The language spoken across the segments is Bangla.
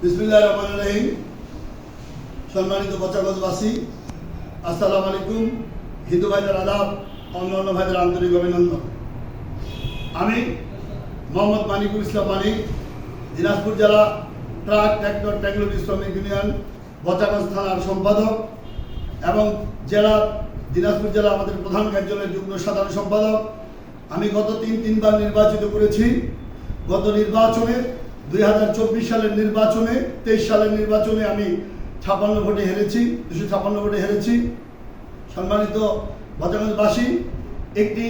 বিসমিল্লাহ রহমান রহিম। সম্মানিত বচাগজবাসী আসসালামু আলাইকুম। হিন্দু ভাইদের আদাব অন্যান্য ভাইদের আন্তরিক অভিনন্দন। আমি মোহাম্মদ মানিকুল ইসলাম মানিক, দিনাজপুর জেলা ট্রাক ট্র্যাক্টর টেকনোলজি শ্রমিক ইউনিয়ন, বচাগঞ্জ থানার সম্পাদক এবং জেলা দিনাজপুর জেলা আমাদের প্রধান কার্যালয়ের যুগ্ম সাধারণ সম্পাদক। আমি গত তিন তিনবার নির্বাচিত করেছি। গত নির্বাচনে দুই হাজার চব্বিশ সালের নির্বাচনে, তেইশ সালের নির্বাচনে আমি ছাপান্ন ভোটে হেরেছি, দুশো ছাপান্ন ভোটে হেরেছি। সম্মানিত বচাগঞ্জবাসী একটি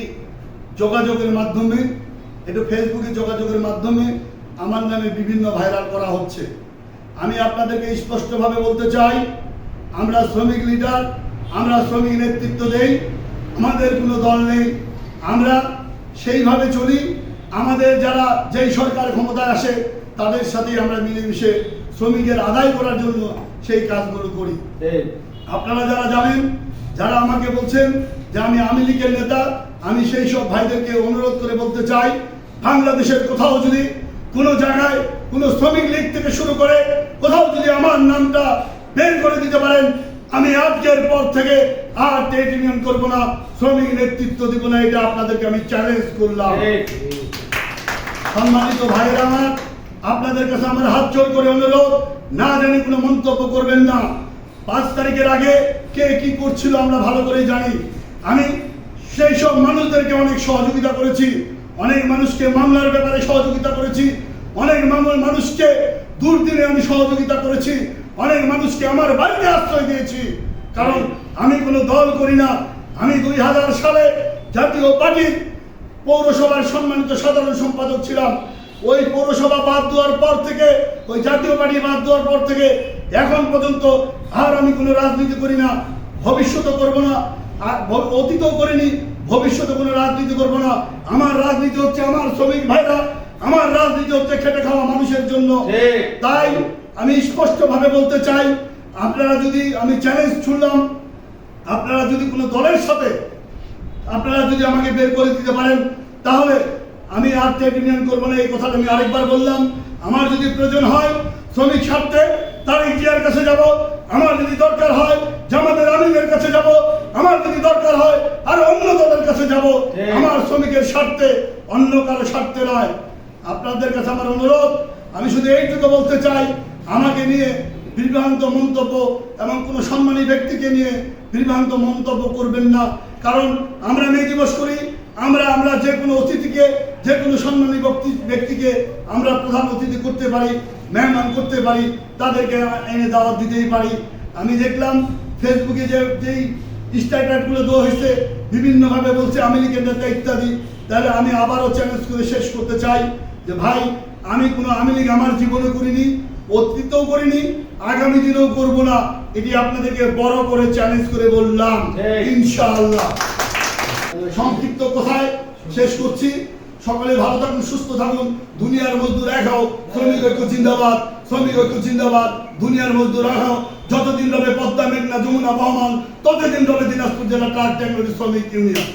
যোগাযোগের মাধ্যমে, একটু ফেসবুকে যোগাযোগের মাধ্যমে আমার নামে বিভিন্ন ভাইরাল করা হচ্ছে। আমি আপনাদেরকে স্পষ্টভাবে বলতে চাই, আমরা শ্রমিক লিডার, আমরা শ্রমিক নেতৃত্ব দেই, আমাদের কোনো দল নেই। আমরা সেইভাবে চলি, আমাদের যারা যেই সরকার ক্ষমতায় আসে তাদের সাথে আমরা মিলেমিশে শ্রমিকের আদায় করার জন্য সেই কাজগুলো করি। আপনারা যারা জানেন যারা আমাকে বলছেন যে আমি আওয়ামী লীগের নেতা আমি সেই সব ভাইদেরকে অনুরোধ করে বলতে চাই বাংলাদেশের কোথাও যদি কোনো জায়গায় কোনো শ্রমিক লীগ থেকে শুরু করে কোথাও যদি আমার নামটা বের করে দিতে পারেন আমি আজকের পর থেকে আর ট্রেড ইউনিয়ন করব না শ্রমিক নেতৃত্ব দিব না এটা আপনাদেরকে আমি চ্যালেঞ্জ করলাম। সম্মানিত ভাইয়েরা আমার আপনাদের কাছে আমার হাত জোর করে অনুরোধ, না জানি কোনো মন্তব্য করবেন না। পাঁচ তারিখের আগে কে কি করছিল আমরা ভালো করে জানি। আমি সেই সব মানুষদেরকে অনেক সহযোগিতা করেছি, অনেক মানুষকে মামলার ব্যাপারে সহযোগিতা করেছি, অনেক মামলার মানুষকে দুর্দিনে আমি সহযোগিতা করেছি, অনেক মানুষকে আমার বাড়িতে আশ্রয় দিয়েছি। কারণ আমি কোনো দল করি না। আমি দুই হাজার সালে জাতীয় পার্টির পৌরসভার সম্মানিত সাধারণ সম্পাদক ছিলাম। ওই পৌরসভা বাদ দেওয়ার পর থেকে ওই জাতীয় পার্টি বাদ দেওয়ার পর থেকে এখন পর্যন্ত আর আমি কোনো রাজনীতি করি না ভবিষ্যতে করব না আর অতীতও করিনি ভবিষ্যতে কোনো রাজনীতি করব না আমার রাজনীতি হচ্ছে আমার শ্রমিক ভাইরা আমার রাজনীতি হচ্ছে খেটে খাওয়া মানুষের জন্য। তাই আমি স্পষ্টভাবে বলতে চাই আপনারা যদি আমি চ্যালেঞ্জ ছুড়লাম আপনারা যদি কোনো দলের সাথে আপনারা যদি আমাকে বের করে দিতে পারেন তাহলে আমি আর ট্রেড ইউনিয়ন করব না এই কথাটা আমি আরেকবার বললাম। আমার যদি প্রয়োজন হয় শ্রমিক স্বার্থে তারিখ জিয়ার কাছে যাব। আমার যদি দরকার হয় জামাতের আমিনের কাছে যাব। আমার যদি দরকার হয় আর অন্য দলের কাছে যাব। আমার শ্রমিকের স্বার্থে অন্য কারও স্বার্থে নয়। আপনাদের কাছে আমার অনুরোধ আমি শুধু এইটুকু বলতে চাই আমাকে নিয়ে বিভ্রান্ত মন্তব্য এবং কোনো সম্মানী ব্যক্তিকে নিয়ে বিভ্রান্ত মন্তব্য করবেন না। কারণ আমরা মে দিবস করি আমরা আমরা যে কোনো অতিথিকে যে কোনো সম্মানী ব্যক্তি ব্যক্তিকে আমরা প্রধান অতিথি করতে পারি মেহমান করতে পারি তাদেরকে এনে দাওয়াত দিতেই পারি। আমি দেখলাম ফেসবুকে যে যেই স্ট্যাটাসগুলো দেওয়া হয়েছে বিভিন্নভাবে বলছে আমেরিকান নেতা ইত্যাদি। তাহলে আমি আবারও চ্যালেঞ্জ করে শেষ করতে চাই যে ভাই আমি কোনো লীগ আমার জীবনে করিনি অতীতেও করিনি আগামী দিনেও করব না। এটি আপনাদেরকে বড় করে চ্যালেঞ্জ করে বললাম। ইনশাআল্লাহ। সংক্ষিপ্ত কথায় শেষ করছি। সকলে ভালো থাকুন, সুস্থ থাকুন। দুনিয়ার মজদুর হও, শ্রমিক ঐক্য জিন্দাবাদ, শ্রমিক ঐক্য জিন্দাবাদ। দুনিয়ার মজদুর হও। যতদিন রবে পদ্মা, মেঘনা, যমুনা, বহমান, ততদিন রবে দিনাজপুর জেলা ট্রাক টেকনোলজি শ্রমিক ইউনিয়ন।